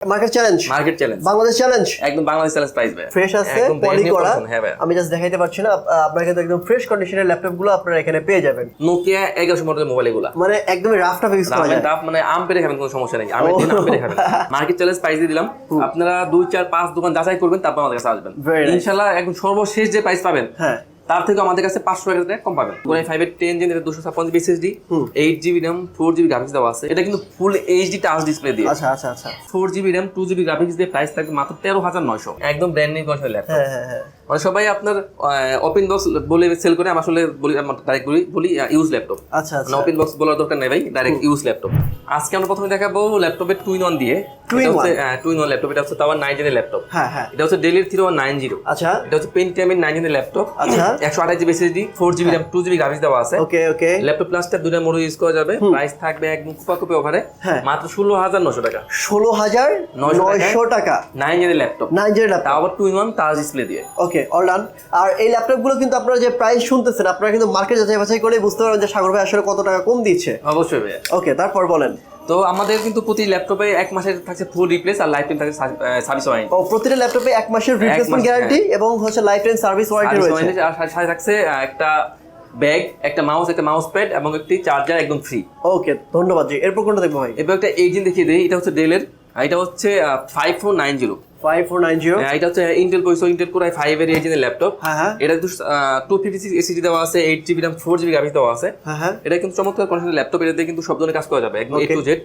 Market challenge market challenge Bangladesh challenge একদম Bangladesh challenge price ভাই fresh আছে পলি করা। হ্যাঁ আমি জাস্ট দেখাইতে পারছি না আপনারা কিন্তু একদম ফ্রেশ কন্ডিশনের ল্যাপটপগুলো আপনারা এখানে পেয়ে যাবেন। নোকিয়া এগারোশো মডেলের মোবাইল এগুলা। মানে একদমই রাফ টাফ ইউজ করা যায়। দাম মানে আম পেরে খাবেন কোনো সমস্যা নেই। আমি দিন আম পেরে খাবেন। মার্কেট চ্যালেঞ্জ প্রাইস দিয়ে দিলাম। আপনারা দুই চার পাঁচ দোকান যাচাই করবেন তারপর আমাদের কাছে আসবেন. ইনশাল্লাহ একদম সর্বশেষ যে প্রাইস পাবেন হ্যাঁ। তার থেকে আমাদের কাছে পাঁচশো টাকা কম পাবেন। কোরআই ফাইভ এর টেন জেনের দুশো ছাপ্পান্ন GB SSD eight GB RAM four GB graphics দেওয়া আছে। এটা কিন্তু ফুল এইচডি টাচ ডিসপ্লে দিয়ে। আচ্ছা আচ্ছা আচ্ছা। Four GB RAM two GB graphics দিয়ে প্রাইস থাকবে মাত্র তেরো হাজার নয়শো। একদম ব্র্যান্ড নিউ কনসোল ল্যাপটপ হ্যাঁ হ্যাঁ হ্যাঁ। মানে সবাই আপনার ওপেন বক্স বলে সেল করে আমি আসলে বলি ডাইরেক্ট বলি বলি ইউজ ল্যাপটপ আচ্ছা আচ্ছা। ওপেন বক্স বলার দরকার নেই ভাই ডাইরেক্ট ইউজ ল্যাপটপ আজকে আমরা প্রথমে দেখাবো ল্যাপটপের টু ইন ওয়ান দিয়ে এটা হচ্ছে টু ইন ওয়ান ল্যাপটপ এটা হচ্ছে তাওয়ার নাইন জেনের ল্যাপটপ হ্যাঁ হ্যাঁ। এটা হচ্ছে ডেলির থ্রি ওয়ান নাইন জিরো আচ্ছা। এটা হচ্ছে পেন্টিয়ামের নাইন জেনের ল্যাপটপ আচ্ছা। একশো আঠাশ GB SSD four GB RAM two GB graphics দেওয়া আছে। ওকে ওকে ল্যাপটপ প্লাসটা দুটা মোড় ইউজ করা যাবে। প্রাইস থাকবে একদম কুপা কুপি ওভারে হ্যাঁ। মাত্র ষোলো হাজার নশো টাকা। ষোলো হাজার? নয়শো টাকা। নাইন জেনের ল্যাপটপ নাইন জিরো ল্যাপটপ তাও আবার two in one touch display দিয়ে। ওকে অল ডান আর এই ল্যাপটপগুলো কিন্তু আপনারা যে প্রাইস শুনতেছেন আপনারা কিন্তু মার্কেট যাচাই বাছাই করে বুঝতে পারবেন যে সাগর ভাই আসলে কত টাকা কম দিচ্ছে। অবশ্যই ভাই ওকে তারপর বলেন। তো আমাদের কিন্তু প্রতি ল্যাপটপে এক মাসের থাকছে ফুল রিপ্লেস আর লাইফ টাইম থাকছে সার্ভিস ওয়ারেন্টি ও প্রতিটা ল্যাপটপে এক মাসের রিপ্লেসমেন্ট গ্যারান্টি এবং হচ্ছে লাইফ টাইম সার্ভিস ওয়ারেন্টি রয়েছে। আর সাথে- থাকছে একটা ব্যাগ একটা মাউস একটা মাউস প্যাড এবং একটি চার্জার একদম ফ্রি ওকে ধন্যবাদ জি। এরপর কোনটা দেখব ভাই? এবার একটা এইজিন দেখিয়ে দিই এটা হচ্ছে ডেলের এটা হচ্ছে five four nine zero five four nine zero এটা হচ্ছে ইন্টেল পয়সা ইন্টেল ফাইভ এর ল্যাপটপ হ্যাঁ হ্যাঁ। এটা টু ফিফটি সিক্স এসিডি দেওয়া আছে eight GB RAM four GB graphics দেওয়া আছে। হ্যাঁ হ্যাঁ। এটা কিন্তু চমৎকার কন্ডিশনের ল্যাপটপ কিন্তু সব ধরনের কাজ করা যাবে একদম A to Z.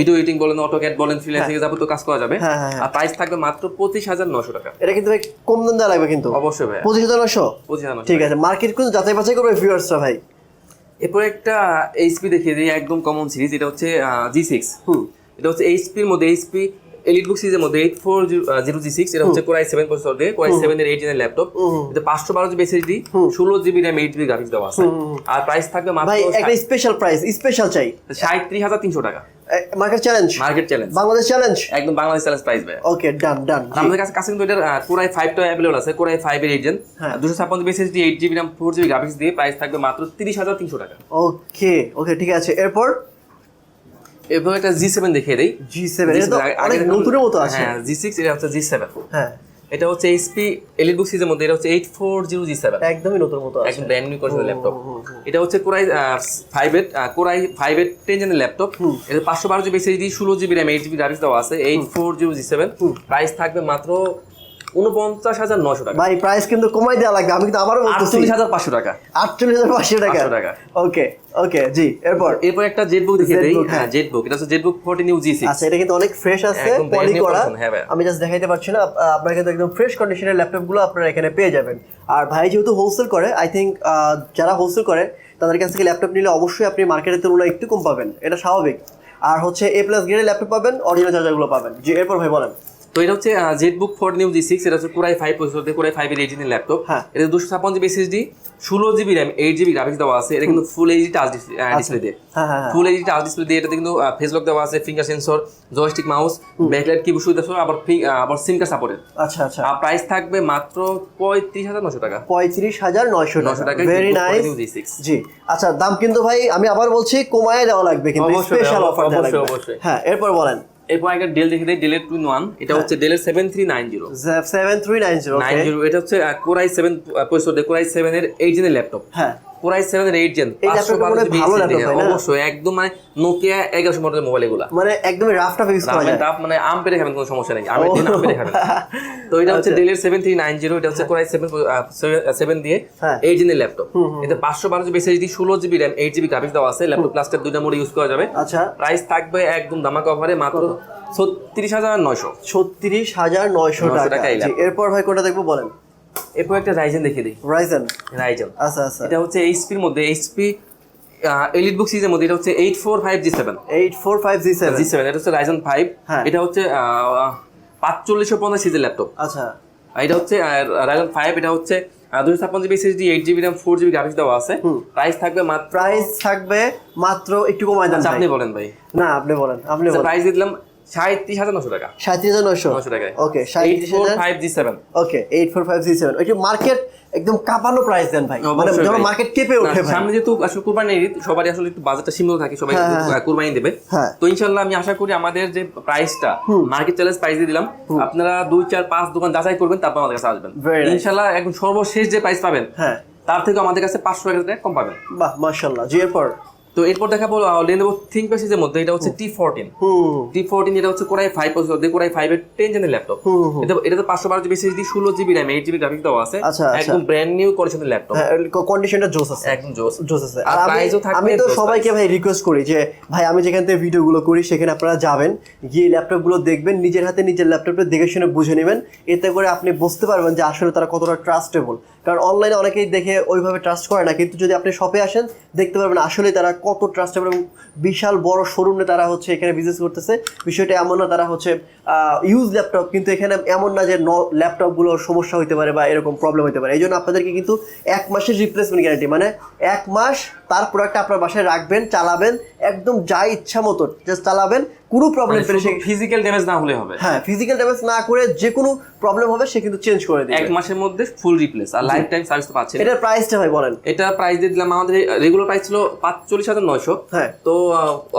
Video editing বলেন অটোক্যাড বলেন ফ্রিল্যান্সিং যাবতীয় কাজ করা যাবে। হ্যাঁ, হ্যাঁ, হ্যাঁ। আর প্রাইস থাকবে মাত্র পঁচিশ হাজার নশো টাকা। এটা কিন্তু ভাই কম দাম দেওয়া লাগবে কিন্তু। অবশ্যই ভাই পঁচিশ হাজার নশো? পঁচিশ হাজার ঠিক আছে মার্কেট কিন্তু যাচাই বাছাই করবে ভিউয়ার্সরা ভাই। এরপর একটা এইচপি দেখিয়ে দিই একদম কমন সিরিজ এটা হচ্ছে জি সিক্স হুম। এটা হচ্ছে এইচপির মধ্যে এইচপি এলিট বুক সিরিজের মধ্যে eight four zero G six এটা হচ্ছে কোরাই সেভেন প্রসেসর দিয়ে কোরাই সেভেন এর এইট ল্যাপটপ এটা পাঁচশো বারো জিবি এসএসডি ষোলো GB RAM eight GB graphics দেওয়া আছে। আর প্রাইস থাকবে মাত্র ভাই একটা স্পেশাল প্রাইস স্পেশাল চাই। সাঁত্রিশ হাজার তিনশো টাকা। Market challenge market challenge Bangladesh challenge একদম বাংলাদেশ চ্যালেঞ্জ প্রাইস ভাই ওকে ডান ডান আমাদের কাছে কাছে কিন্তু কোরাই ফাইভটা অ্যাভেলেবল আছে কোরাই ফাইভ এর এইট জেন হ্যাঁ। দুশো ছাপ্পান্ন SSD eight GB RAM four GB graphics দিয়ে প্রাইস থাকবে মাত্র তিরিশ হাজার তিনশো টাকা। ওকে ওকে ঠিক আছে। এরপর? এরপর একটা জি সেভেন দেখিয়ে দিই। জি সেভেন এটা অনেক নতুনের মতো আছে। হ্যাঁ জি সিক্স এটা হচ্ছে জি সেভেন হ্যাঁ। এটা হচ্ছে এইচপি এলিট বুক সিরিজের মধ্যে এটা হচ্ছে eight four zero G seven একদমই নতুন মতো আছে। একদম ব্র্যান্ড নিউ কন্ডিশনের ল্যাপটপ এটা হচ্ছে কোরাই ফাইভ এর কোরাই ফাইভ এর টেন জেনের ল্যাপটপ এটা পাঁচশো বারো জিবি এসএসডি ষোলো GB RAM eight GB graphics দেওয়া আছে eight four zero G seven price থাকবে মাত্র উনপঞ্চাশ হাজার নশো টাকা। ভাই প্রাইস কিন্তু কমাই দেওয়া লাগবে আমি কিন্তু আবারও আটচল্লিশ হাজার পাঁচশো টাকা। আটচল্লিশ হাজার পাঁচশো টাকা। টাকা। ওকে ওকে জি এরপর? এরপর একটা জেট বুক দেখিয়ে দিই। হ্যাঁ। হ্যাঁ। জেট বুক এটা হচ্ছে ZBook fourteen U G আচ্ছা এটা কিন্তু অনেক ফ্রেশ আছে পলি করা হ্যাঁ। আমি জাস্ট দেখাইতে পারছি না আপনারা কিন্তু একদম ফ্রেশ কন্ডিশনের ল্যাপটপগুলো আপনারা এখানে পেয়ে যাবেন। আর ভাই যেহেতু হোলসেল করে আই থিঙ্ক যারা হোলসেল করে তাদের কাছ থেকে ল্যাপটপ নিলে অবশ্যই আপনি মার্কেটের তুলনায় একটু কম পাবেন এটা স্বাভাবিক। আর হচ্ছে এ প্লাস গ্রেডের ল্যাপটপ পাবেন অরিজিনাল চার্জারগুলো পাবেন। জি এরপর ভাই বলেন। তো এটা হচ্ছে ZBook four new G six এটা হচ্ছে কোরাই ফাইভ প্রসেসর দিয়ে কোরাই ফাইভ এর এইট ল্যাপটপ হ্যাঁ। এটা দুশো ছাপ্পান্ন জিবি এসএসডি ষোলো GB RAM eight GB graphics দেওয়া আছে। এটা কিন্তু ফুল এইচডি টাচ ডিসপ্লে দিয়ে। ফুল এইচডি টাচ ডিসপ্লে দিয়ে এটাতে কিন্তু ফেস লক দেওয়া আছে finger sensor joystick mouse backlight keyboard সুবিধা সহ আবার আবার সিম কার্ড সাপোর্টেড আচ্ছা আচ্ছা। আর প্রাইস থাকবে মাত্র পঁয়ত্রিশ হাজার নশো টাকা। পঁয়ত্রিশ হাজার নয়শো নশো টাকা ভেরি নাইস 14 G6 জি। আচ্ছা দাম কিন্তু ভাই আমি আবার বলছি কমায় দেওয়া লাগবে কিন্তু স্পেশাল অফার দেওয়া অবশ্যই, অবশ্যই। হ্যাঁ এরপর বলেন। এরপর একটা ডেল দেখে ডেল ডেলের টুইন ওয়ান এটা হচ্ছে ডেল এর seven three nine zero seven three nine zero nine zero এটা হচ্ছে কোরাই সেভেন পঁয়ষট্টি কোরাই সেভেন এর এইট জেনের ল্যাপটপ হ্যায় কোরাই সেভেন এর এইট জেন পাঁচশো বারো জিবি? অবশ্যই একদম মানে নোকিয়া এগারোশো মডেলের মোবাইল এগুলা। মানে একদমই রাফ টাফ ইউজ করা যায়। দাম মানে আম পেরে খাবেন কোনো সমস্যা নেই। আমি দিন আম পেরে খাবেন। তো এটা হচ্ছে। ডেলের সেভেন থ্রি নাইন জিরো এটা হচ্ছে কোরাই সেভেন সেভেন দিয়ে। এইট জেনের ল্যাপটপ এতে পাঁচশো বারো জিবি এসএসডি ষোলো GB RAM eight GB graphics দেওয়া আছে। ল্যাপটপ প্লাস্টার দুইটা মোড ইউজ করা যাবে। আচ্ছা। প্রাইস থাকবে একদম দামাকা অফারে মাত্র ছত্রিশ হাজার নয়শো। ছত্রিশ হাজার নয়শো টাকা। এরপর ভাই কোনটা দেখব বলেন? এরপর একটা রাইজেন দেখিয়ে দিই রাইজেন রাইজেন আচ্ছা আচ্ছা। এটা হচ্ছে এইচপির মধ্যে এইচপি এলিট বুক সিরিজের মধ্যে এটা হচ্ছে eight four five G seven eight four five G seven G seven এটা হচ্ছে রাইজন ফাইভ হ্যাঁ। এটা হচ্ছে পাঁচচল্লিশশো পঞ্চাশ সিজের ল্যাপটপ আচ্ছা। এটা হচ্ছে রাইজন ফাইভ এটা হচ্ছে দুশো ছাপ্পান্ন GB SSD eight GB RAM four GB graphics দেওয়া আছে। প্রাইস থাকবে মাত্র প্রাইস থাকবে মাত্র একটু কমায় দেন আচ্ছা, আপনি বলেন ভাই। না আপনি বলেন আপনি বলেন। প্রাইস দিয়ে দিলাম সাঁত্রিশ হাজার নশো টাকা। সাঁত্রিশ হাজার নশো? টাকায়। ওকে সাঁত্রিশ হাজার? Five G seven. Okay eight four five three seven. ওইটা মার্কেট একদম কাঁপানো প্রাইস দেন ভাই। মানে যখন মার্কেট কেঁপে ওঠে ভাই। সামনে যেহেতু আসলে কুরবানি ঈদ সবারই আসলে একটু বাজেটটা সীমিত থাকে সবাই হ্যাঁ, হ্যাঁ। কুরবানি দেবে। হ্যাঁ। তো ইনশাল্লাহ আমি আশা করি আমাদের যে প্রাইসটা মার্কেট চ্যালেঞ্জ প্রাইস দিয়ে দিলাম। আপনারা দুই চার পাঁচ দোকান যাচাই করবেন তারপর আমাদের কাছে আসবেন. একদম সর্বশেষ যে প্রাইস পাবেন হ্যাঁ। তার থেকে আমাদের কাছে পাঁচশো টাকা কম পাবেন। বাহ মার্শাল্লাহ জি এরপর তো এরপর দেখাবো লেনোভো থিঙ্কপ্যাড সিরিজের মধ্যে এটা হচ্ছে টি ফোরটিন টি ফোরটিন এটা হচ্ছে কোরাই ফাইভ প্রসেসর দিয়ে কোরাই ফাইভ এর টেন জেনের ল্যাপটপ। এটা এটাতে পাঁচশো বারো জিবি এসএসডি ষোলো GB RAM eight GB graphics দেওয়া আছে। আচ্ছা, আচ্ছা। একদম ব্র্যান্ড নিউ কন্ডিশনের ল্যাপটপ কন্ডিশনটা জোস আছে। একদম জোস। জোস আছে। আর আমি থাকবে আমি তো সবাইকে ভাই রিকোয়েস্ট করি যে ভাই আমি যেখান থেকে ভিডিওগুলো করি সেখানে আপনারা যাবেন গিয়ে ল্যাপটপগুলো দেখবেন নিজের হাতে নিজের ল্যাপটপটা দেখে শুনে বুঝে নেবেন। এতে করে আপনি বুঝতে পারবেন যে আসলে তারা কতটা ট্রাস্টেবল কারণ অনলাইনে অনেকেই দেখে ওইভাবে ট্রাস্ট করে না কিন্তু যদি আপনি শপে আসেন দেখতে পারবেন আসলে তারা কত ট্রাস্ট এবং বিশাল বড় শোরুমে তারা হচ্ছে এখানে বিজনেস করতেছে। বিষয়টা এমন না, তারা হচ্ছে ইউজ ল্যাপটপ কিন্তু এখানে এমন না যে ন ল্যাপটপগুলোর সমস্যা হতে পারে বা এরকম প্রবলেম হতে পারে। এই জন্য আপনাদেরকে কিন্তু এক মাসের রিপ্লেসমেন্ট গ্যারান্টি মানে এক মাস তার প্রোডাক্ট আপনার বাসায় রাখবেন, চালাবেন, একদম যা ইচ্ছা মতো জাস্ট চালাবেন কোনো প্রবলেম পেলে সে ফিজিক্যাল ড্যামেজ না হলে হবে। হ্যাঁ ফিজিক্যাল ড্যামেজ না করে যে কোনো প্রবলেম হবে সে কিন্তু চেঞ্জ করে এক মাসের মধ্যে ফুল রিপ্লেস আর লাইফ টাইম সার্ভিস তো পাচ্ছেন এটার প্রাইসটা ভাই বলেন। এটা প্রাইস দিয়ে দিলাম আমাদের রেগুলার প্রাইস ছিল পাঁচচল্লিশ হাজার নয়শো। হ্যাঁ। তো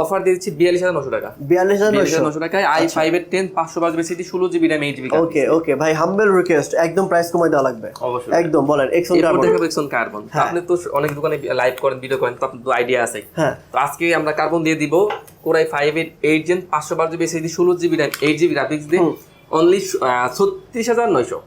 অফার দিয়ে দিচ্ছি বিয়াল্লিশ হাজার নশো টাকা। বিয়াল্লিশ হাজার নশো টাকায় আই ফাইভ এর টেন পাঁচশো বারো জিবি সিটি ষোলো GB RAM eight GB okay okay ভাই হাম্বেল রিকোয়েস্ট একদম প্রাইস কমাই দেওয়া লাগবে। অবশ্যই। একদম বলেন এক্সন কার্বন দেখাবো এক্সন কার্বন আপনি তো অনেক দোকানে লাইভ করেন ভিডিও করেন তো আপনার আইডিয়া আছে। হ্যাঁ। তো আজকে আমরা কার্বন দিয়ে দিব। Core i five eight eight gen পাঁচশো বারো জিবি এসএসডি ষোলো GB RAM eight GB graphics দিয়ে অনলি ছত্রিশ হাজার নয়শো।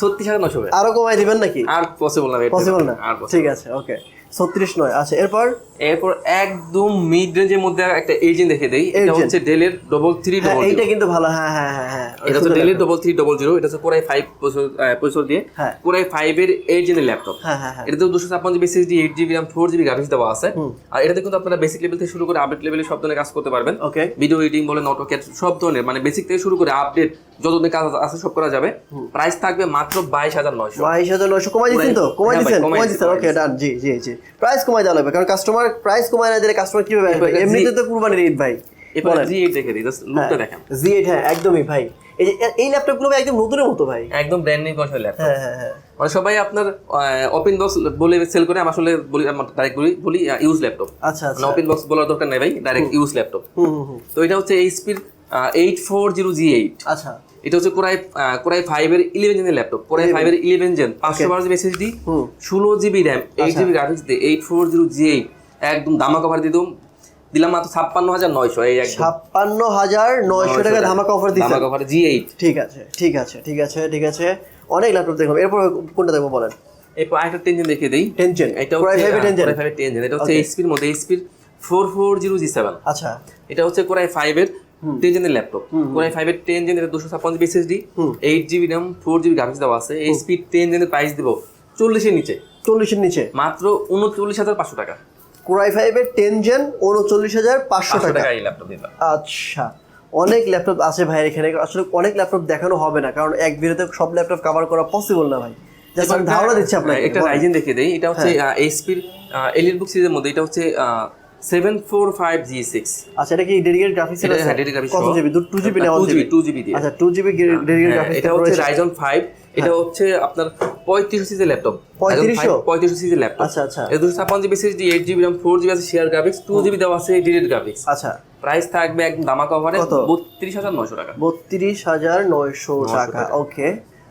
ছত্রিশ হাজার নয়শো। আরও কমাই দিবেন নাকি? আর পসিবল না। পসিবল না? আর ঠিক আছে ওকে ছত্রিশ নয়। আচ্ছা এরপর? এরপর একদম মিড রেঞ্জের মধ্যে একটা এজেন্ট দেখে দেই। এটা হচ্ছে ডেলের ডবল থ্রি হ্যাঁ ডবল এইটা কিন্তু ভালো হ্যাঁ হ্যাঁ হ্যাঁ হ্যাঁ এটা হচ্ছে ডেলের ডবল থ্রি ডবল জিরো এটা হচ্ছে কোরাই ফাইভ প্রসেসর দিয়ে হ্যাঁ। কোরাই ফাইভ এর এইট জেনের ল্যাপটপ হ্যাঁ হ্যাঁ হ্যাঁ। এটাতে দুশো ছাপ্পান্ন GB SSD eight GB RAM four GB graphics দেওয়া আছে। আর এটাতে কিন্তু আপনারা বেসিক লেভেল থেকে শুরু করে আপডেট লেভেলে সব ধরনের কাজ করতে পারবেন। ওকে ভিডিও এডিটিং বলেন অটোক্যাট সব ধরনের মানে বেসিক থেকে শুরু করে আপডেট যত ধরনের কাজ আছে সব করা যাবে। প্রাইস থাকবে মাত্র বাইশ হাজার নয়শো। বাইশ হাজার নয়শো। কমাই দিচ্ছেন তো? কমাই হ্যাঁ দিচ্ছেন? কমাই কমাই দিচ্ছেন। ওকে ডান জি জি জি। প্রাইস কমাই দেওয়া লাগবে কারণ কাস্টমার প্রাইস কমায় না দিলে কাস্টমার কীভাবে আসবে? এমনিতে তো কুরবানির ঈদ ভাই এবার জি এইট দেখে দিই জাস্ট লুকটা দেখেন। জি এইট হ্যাঁ একদমই ভাই। এই যে এই ল্যাপটপগুলো একদম নতুনের মতো ভাই। একদম ব্র্যান্ড নিউ ল্যাপটপ হ্যাঁ হ্যাঁ হ্যাঁ। মানে সবাই আপনার ওপেন বক্স বলে সেল করে আমি আসলে বলি ডাইরেক্ট বলি বলি ইউজ ল্যাপটপ আচ্ছা মানে আচ্ছা ওপেন বক্স বলার দরকার নাই ভাই ডাইরেক্ট ইউজ ল্যাপটপ হুম হুম হুম। তো এটা হচ্ছে এইচপির eight four zero G eight আচ্ছা। এটা হচ্ছে core i core i five এর ইলেভেন জেনের ল্যাপটপ কোরাই ফাইভ এর ইলেভেন জেন পাঁচশো বারো জিবি এসএসডি ষোলো GB RAM eight GB graphics দিয়ে eight four zero G eight একদম দামা কভার দিয়ে দিলাম দিলাম মাত্র ছাপ্পান্ন হাজার নয়শো এই ছাপ্পান্ন হাজার নয়শো টাকা ধামাকা অফার দিচ্ছে দামা কভার জি এইট ঠিক আছে ঠিক আছে ঠিক আছে ঠিক আছে। অনেক ল্যাপটপ দেখলাম। এরপর কোনটা দেখব বলেন? এরপর আরেকটা টেনজেন দেখিয়ে দিই। টেনশন এটা টেনশন ফাইভের টেনজেন এটা হচ্ছে এইচপির মধ্যে এইচপির four four zero G seven আচ্ছা। এটা হচ্ছে কোরাই ফাইভের টেন জেনের ল্যাপটপ কোরাই ফাইভের টেন জেনের দুশো ছাপ্পান্ন GB SSD eight GB RAM four GB graphics দেওয়া আছে। এই স্পিড টেন জেনের প্রাইস দেবো চল্লিশের নিচে। চল্লিশের নিচে। মাত্র উনচল্লিশ হাজার পাঁচশো টাকা। কোরাই ফাইভের টেন জেন উনচল্লিশ হাজার পাঁচশো টাকা। আচ্ছা অনেক ল্যাপটপ আছে ভাই এখানে আসলে অনেক ল্যাপটপ দেখানো হবে না কারণ এক ভিডিওতে সব ল্যাপটপ কভার করা পসিবল না ভাই। ধারণা দিচ্ছি আপনাকে একটা রাইজেন দেখে দেই এটা হচ্ছে এইচপির এলিট বুক সিরিজের মধ্যে এটা হচ্ছে seven four five G six আচ্ছা এটা কি গ্রাফিক্স এটা হ্যাঁ, কত জিবি টু জিবি না টু জিবি দিয়ে। আচ্ছা টু জিবি ডেডিকেটেড হ্যাঁ, গ্রাফিক্স এটা হচ্ছে রাইজন ফাইভ এটা হচ্ছে আপনার পঁয়ত্রিশ সিজের ল্যাপটপ। পঁয়ত্রিশ সিজের ল্যাপটপ। আচ্ছা আচ্ছা। এটা দুশো ছাপ্পান্ন GB eight GB RAM four GB আছে শেয়ার গ্রাফিক্স টু জিবি দেওয়া আছে ডিরেক্ট গ্রাফিক্স আচ্ছা। প্রাইস থাকবে একদম দামা কভারে বত্রিশ হাজার নয়শো টাকা। বত্রিশ হাজার নয়শো টাকা ওকে।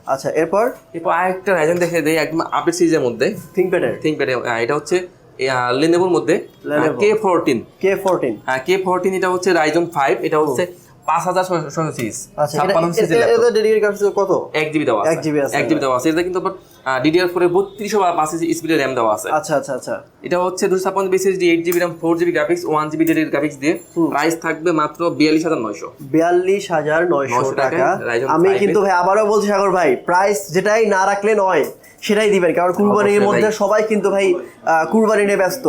আচ্ছা এরপর? এরপর আরেকটা রাইজন দেখে দেয় একদম আপডেট সিরিজের মধ্যে। থিঙ্কপ্যাডের থিঙ্কপ্যাড এটা হচ্ছে লেনেভোর মধ্যে। K fourteen K fourteen K fourteen এটা হচ্ছে রাইজন ফাইভ এটা হচ্ছে পাঁচ হাজার সিরিজ। আচ্ছা ছাপ্পান্ন কত? এক জিবি দেওয়া এক আছে। এক জিবি দেওয়া আছে। এটা কিন্তু ডিডিআর ফোরে বত্রিশশো বা পাঁচ স্পিডের র্যাম দেওয়া আছে। আচ্ছা আচ্ছা আচ্ছা। এটা হচ্ছে দুশো ছাপ্পান্ন বিশ eight GB RAM four GB graphics one GB ডেডির graphics দিয়ে প্রাইস থাকবে মাত্র বিয়াল্লিশ হাজার নয়শো। বিয়াল্লিশ হাজার নয়শো টাকা। আমি কিন্তু ভাই আবারও বলছি সাগর ভাই প্রাইস যেটাই না রাখলে নয় সেটাই দিবেন। কারণ কুরবানির মধ্যে সবাই কিন্তু ভাই কুরবানি নিয়ে ব্যস্ত।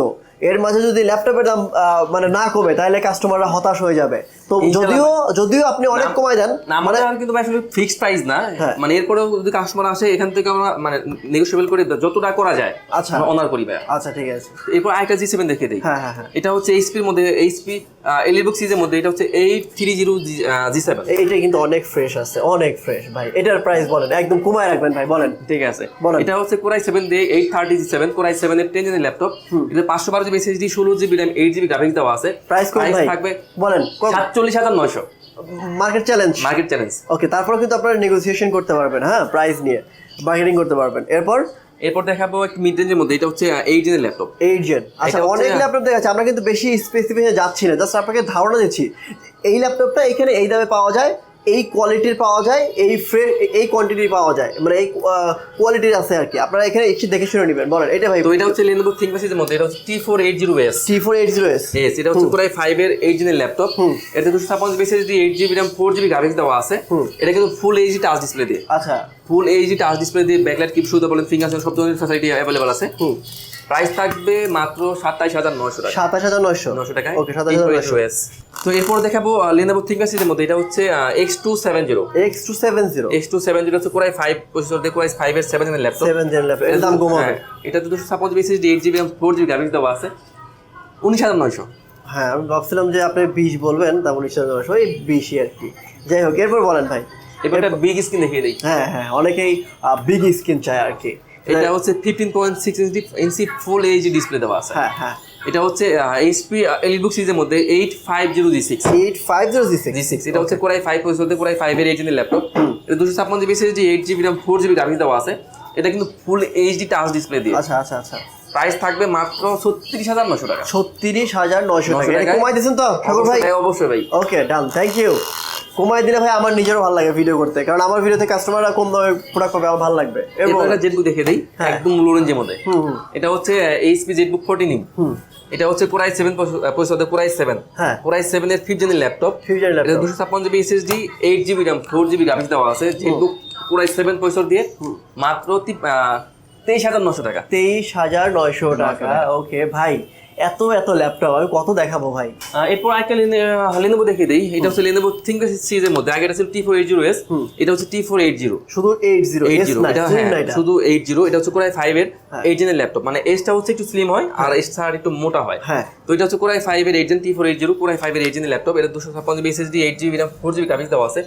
এর মাঝে যদি ল্যাপটপের দাম আহ, মানে না কমে তাহলে কাস্টমাররা হতাশ হয়ে যাবে। তো যদিও যদিও আপনি অনেক কমায় দেন না আমাদের আর কিন্তু আসলে ফিক্সড প্রাইস না। মানে এরপরেও যদি কাস্টমার আসে এখান থেকে আমরা মানে নেগোসিয়েবল করে যতটা করা যায় আচ্ছা। অনার করি ভাই আচ্ছা ঠিক আছে। এরপর আরেকটা জি সেভেন দেখে দিই। হ্যাঁ হ্যাঁ এটা হচ্ছে এইচপির মধ্যে এইচপি এলিবুক মধ্যে এটা হচ্ছে eight three zero G seven এইটা কিন্তু অনেক ফ্রেশ আছে অনেক ফ্রেশ ভাই। এটার প্রাইস বলেন একদম কমায় রাখবেন ভাই বলেন। ঠিক আছে। বলেন। এটা হচ্ছে কোরাই সেভেন দিয়ে eight thirty G seven core i seven এর টেন জেনের ল্যাপটপ এটা পাঁচশো বারো জিবি এসএসডি ষোলো GB RAM eight GB graphics দেওয়া আছে। প্রাইস থাকবে বলেন সাতচল্লিশ হাজার নয়শো। Market challenge market challenge okay তারপর কিন্তু আপনারা নেগোসিয়েশন করতে পারবেন হ্যাঁ প্রাইস নিয়ে মার্কেটিং করতে পারবেন। এরপর? এরপর দেখাবো একটা মিড রেঞ্জের মধ্যে এটা হচ্ছে এইট জেনের ল্যাপটপ এইট জেন আচ্ছা অনেক ল্যাপটপ দেখাচ্ছে আমরা কিন্তু বেশি স্পেসিফিকে যাচ্ছি না জাস্ট আপনাকে ধারণা দিচ্ছি এই ল্যাপটপটা এখানে এই দামে পাওয়া যায় এই কোয়ালিটির পাওয়া যায় এই ফ্রে এই কোয়ান্টিটির পাওয়া যায় মানে এই কোয়ালিটির আছে আর কি। আপনারা এখানে একটু দেখে শুনে নেবেন বলেন এটা ভাই তো এটা হচ্ছে লেনোভো থিংকপ্যাড মধ্যে এটা হচ্ছে T four eight zero S এটা হচ্ছে প্রায় ফাইভ এর এইট জেনের ল্যাপটপ ছাপ্পান্ন GB SSD eight GB RAM four GB graphics দেওয়া আছে। এটা কিন্তু ফুল এইচডি টাচ ডিসপ্লে দিয়ে। আচ্ছা। ফুল এইচডি টাচ ডিসপ্লে দিয়ে ব্যাকলাইট কিপ সুবিধা বলেন ফিঙ্গার সব ধরনের ফ্যাসিলিটি অ্যাভেলেবল আছে। হুম। প্রাইস থাকবে মাত্র সাতাইশ হাজার নয়শো টাকা। সাতাশ হাজার নয়শো। নশো টাকায়? ওকে সাতাশ হাজার এস তো এরপর দেখাবো লেনোভো থিংকপ্যাড মধ্যে এটা হচ্ছে X two seven zero X two seven zero X two seven zero হচ্ছে কোরাই ফাইভ প্রসেসর দিয়ে কোরাই ফাইভ এর সেভেন এর ল্যাপটপ সেভেন জেন ল্যাপটপ এর দাম কম হবে এটা দুশো ছাপ্পান্ন GB SSD eight GB four GB graphics দেওয়া আছে। উনিশ হাজার নয়শো। হ্যাঁ আমি ভাবছিলাম যে আপনি বিশ বলবেন তা উনিশ হাজার নয়শো এই বিশই আর কি। যাই হোক এরপর বলেন ভাই। এবার একটা বিগ স্ক্রিন দেখিয়ে দিই। হ্যাঁ হ্যাঁ অনেকেই বিগ স্ক্রিন চায় আর কি। এটা হচ্ছে fifteen point six inch inch full HD display দেওয়া আছে। হ্যাঁ হ্যাঁ। এটা হচ্ছে এইচপি এলিটবুক সিরিজের মধ্যে eight five zero G six eight five zero G G six এটা হচ্ছে core i five processor core i five এর এইট ল্যাপটপ এটা দুশো ছাপ্পান্ন GB SSD eight GB RAM four GB graphics দেওয়া আছে। এটা কিন্তু ফুল এইচডি টাচ ডিসপ্লে দিয়ে। আচ্ছা আচ্ছা আচ্ছা। প্রাইস থাকবে মাত্র ছত্রিশ হাজার নশো টাকা। ছত্রিশ হাজার 900 টাকা। কমাই দিয়েছেন তো ঠাকুর ভাই? অবশ্যই অবশ্যই ভাই। ওকে ডান থ্যাংক ইউ কমাই দিলে ভাই আমার নিজেরও ভালো লাগে ভিডিও করতে। কারণ আমার ভিডিওতে কাস্টমাররা কম দামে প্রোডাক্ট পাবে আমার ভালো লাগবে। এবং এরপর একটা জেটবুক দেখে দিই হ্যাঁ। একদম লো রেঞ্জের মধ্যে। এটা হচ্ছে এইচপি জেটবুক ফোরটিন এটা হচ্ছে কোরাই সেভেন পয়সা কোরাই সেভেন হ্যাঁ। কোরাই সেভেন এর ফিফথ জেনের ল্যাপটপ এটা ল্যাপটপ দুশো ছাপ্পান্ন GB SSD eight GB RAM four GB graphics দেওয়া আছে। জেটবুক কোরাই সেভেন পয়সা দিয়ে মাত্র তেইশ হাজার নশো টাকা। তেইশ হাজার নয়শো টাকা। ওকে ভাই। এত এত ল্যাপটপ আমি কত দেখাবো ভাই? এরপর একটা লেনোভো দেখে দিই। এটা হচ্ছে লেনোভো থিঙ্কপ্যাড সিরিজের মধ্যে। আগে এটা ছিল T four eight zero S এটা হচ্ছে টি ফোর এইট জিরো শুধু এইট জিরো এইট জিরো এটা হ্যাঁ শুধু এইট জিরো এটা হচ্ছে কোরাই ফাইভ এর হ্যাঁ। এইট জেনের ল্যাপটপ মানে এসটা হচ্ছে একটু স্লিম হয় আর এস ছাড়া একটু মোটা হয়। হ্যাঁ। তো এটা হচ্ছে কোরাই ফাইভ এর eight gen T four eight zero core i five এর এইট জেনের ল্যাপটপ এটা দুশো ছাপ্পান্ন GB SSD eight GB RAM four GB graphics দেওয়া আছে।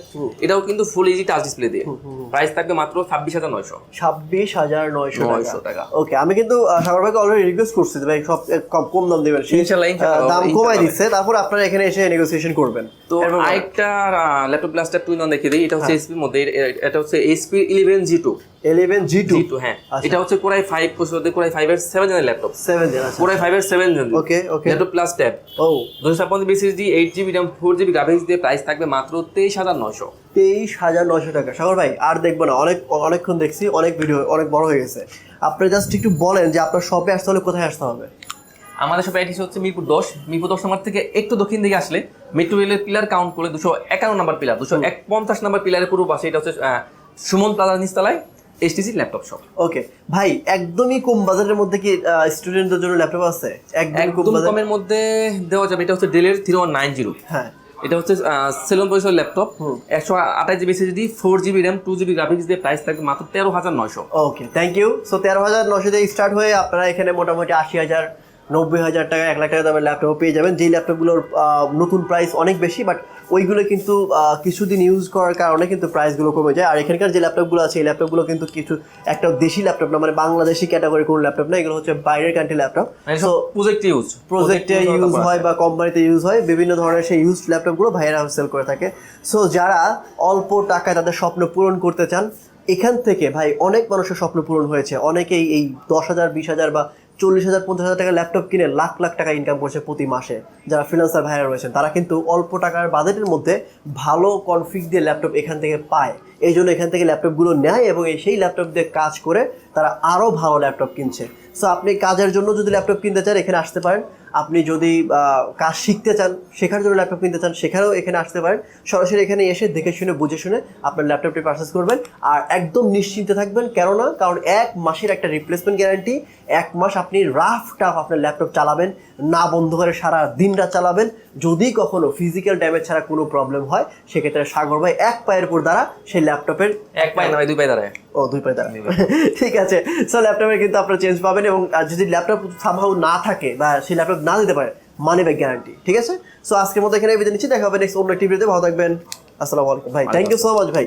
এটাও কিন্তু ফুল এইচডি টাচ ডিসপ্লে দিয়ে। প্রাইস থাকবে মাত্র ছাব্বিশ হাজার নয়শো। ছাব্বিশ হাজার নয়শো 900 টাকা। ওকে আমি কিন্তু সাগর ভাইকে অলরেডি রিকোয়েস্ট করছি ভাই সব কম কম দাম দেবেন। দাম কমাই দিচ্ছে তারপর আপনারা এখানে এসে নেগোসিয়েশন করবেন। তো আরেকটা ল্যাপটপ দেখিয়ে দিই এটা হচ্ছে হ্যাঁ। এসপির মধ্যে এটা হচ্ছে HP eleven G two 11 G two হ্যাঁ। আচ্ছা। এটা হচ্ছে core i five processor core i five এর seven জেনের laptop seven gen core i five এর seven gen okay okay laptop plus tab ও। দুশো ছাপ্পান্ন eight GB RAM four GB graphics দিয়ে price থাকবে মাত্র তেইশ হাজার নয়শো। তেইশ হাজার নয়শো টাকা। সাগর ভাই আর দেখব না অনেক অনেকক্ষণ দেখছি অনেক ভিডিও অনেক বড় হয়ে গেছে। আপনি জাস্ট একটু বলেন যে আপনার শপে আসতে হলে কোথায় আসতে হবে? আমাদের সব অ্যাড্রেস হচ্ছে মিরপুর দশ। মিরপুর দশ নম্বর থেকে একটু দক্ষিণ দিকে আসলে মেট্রো রেলের পিলার কাউন্ট করলে দুশো একান্ন নম্বর পিলার দুশো এক পঞ্চাশ নম্বর পিলারের পূর্ব পাশে এটা হচ্ছে সুমন প্লাজা নিচতলায় এসটিসি ল্যাপটপ শপ ওকে। ভাই একদমই কম বাজারের মধ্যে কি স্টুডেন্টদের জন্য ল্যাপটপ আছে? একদম কমের মধ্যে দেওয়া যাবে এটা হচ্ছে ডেলের থ্রি ওয়ান নাইন জিরো হ্যাঁ। এটা হচ্ছে সেলন পয়সার ল্যাপটপ একশো আঠাশ GB SSD four GB RAM two GB graphics দিয়ে প্রাইস থাকবে মাত্র তেরো হাজার নয়শো। ওকে থ্যাংক ইউ সো তেরো হাজার নশো দিয়ে স্টার্ট হয়ে আপনারা এখানে মোটামুটি আশি হাজার নব্বই হাজার টাকা এক লাখ টাকা দামের ল্যাপটপ পেয়ে যাবেন। যেই ল্যাপটপগুলোর নতুন প্রাইস অনেক বেশি বাট ওইগুলো কিন্তু কিছুদিন ইউজ করার কারণে কিন্তু প্রাইসগুলো কমে যায়। আর এখানকার যে ল্যাপটপগুলো আছে এই ল্যাপটপগুলো কিন্তু কিছু একটা দেশি ল্যাপটপ না মানে বাংলাদেশি ক্যাটাগরি কোনো ল্যাপটপ না এগুলো হচ্ছে বাইরের কান্ট্রি ল্যাপটপ প্রজেক্ট ইউজ প্রজেক্টে ইউজ হয় বা কোম্পানিতে ইউজ হয় বিভিন্ন ধরনের সেই ইউজ ল্যাপটপগুলো ভাইয়েরা সেল করে থাকে। সো যারা অল্প টাকায় তাদের স্বপ্ন পূরণ করতে চান এখান থেকে ভাই অনেক মানুষের স্বপ্ন পূরণ হয়েছে। অনেকেই এই দশ হাজার বিশ হাজার বা চল্লিশ হাজার, পঞ্চাশ হাজার টাকা ল্যাপটপ কিনে লাখ লাখ টাকা ইনকাম করছে প্রতি মাসে। যারা ফ্রিলান্সার ভাইয়া রয়েছেন, তারা কিন্তু অল্প টাকার বাজেটের মধ্যে ভালো কনফিগ দিয়ে ল্যাপটপ এখান থেকে পায়। এই জন্য এখান থেকে ল্যাপটপগুলো নেয় এবং সেই ল্যাপটপ দিয়ে কাজ করে তারা আরও ভালো ল্যাপটপ কিনছে। সো আপনি কাজের জন্য যদি ল্যাপটপ কিনতে চান, এখানে আসতে পারেন। আপনি যদি কাজ শিখতে চান, শেখার জন্য ল্যাপটপ কিনতে চান, সেখানেও এখানে আসতে পারেন। সরাসরি এখানে এসে দেখে শুনে, বুঝে শুনে আপনার ল্যাপটপটি পারচেস করবেন। আর একদম নিশ্চিন্তে থাকবেন। কেননা, কারণ এক মাসের একটা রিপ্লেসমেন্ট গ্যারান্টি এক মাস আপনি রাফ টাফ আপনার ল্যাপটপ চালাবেন, না বন্ধ করে সারা দিনটা চালাবেন। যদি কখনো ফিজিক্যাল ড্যামেজ ছাড়া কোনো প্রবলেম হয়, সেক্ষেত্রে সাগর ভাই এক পায়ের উপর দ্বারা সেই ল্যাপটপের এক পায়ে ভাই দুই পায়ে দাঁড়ায়। ও দুই পায়ে দাঁড়া। ঠিক আছে সো ল্যাপটপে কিন্তু আপনারা চেঞ্জ পাবেন এবং যদি ল্যাপটপ সামহাউ না থাকে বা সেই ল্যাপটপ না দিতে পারে মানি ব্যাক গ্যারান্টি ঠিক আছে? সো আজকের মতো এখানে বিদায় নিচ্ছি দেখা হবে নেক্সট অন্য টিভিতে ভালো থাকবেন। আসসালামু আলাইকুম। ভাই থ্যাংক ইউ সো মাচ ভাই।